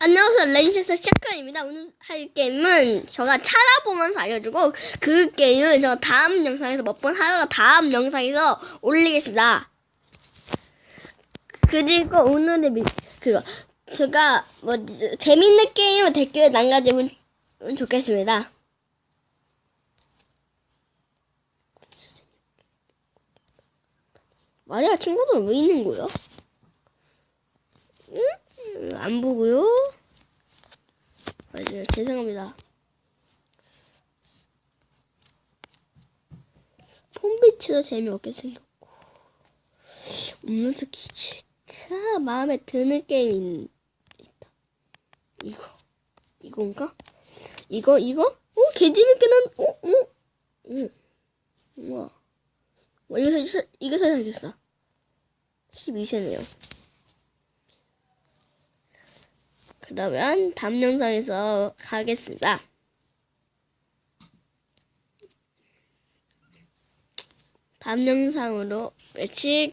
안녕하세요. 레인체스 샷건입니다. 오늘 할 게임은 제가 찾아보면서 알려주고 그 게임은 제가 다음 영상에서 몇 번 하다가 다음 영상에서 올리겠습니다. 그리고 오늘의 미, 그거 제가 뭐 재밌는 게임을 댓글에 남겨주면 좋겠습니다. 마리아 친구들은 왜 있는 거야? 응? 안 보고요. 맞아요. 죄송합니다. 폼비치도 재미없게 생겼고 음료수 키즈가 마음에 드는 게임이 있다. 이거 이건가? 이거 이거? 어? 개 재밌게 난 어? 어? 응. 우와. 와 이거 사 이거 사야겠어. 12세네요. 그러면 다음 영상에서 가겠습니다. 다음 영상으로 며칠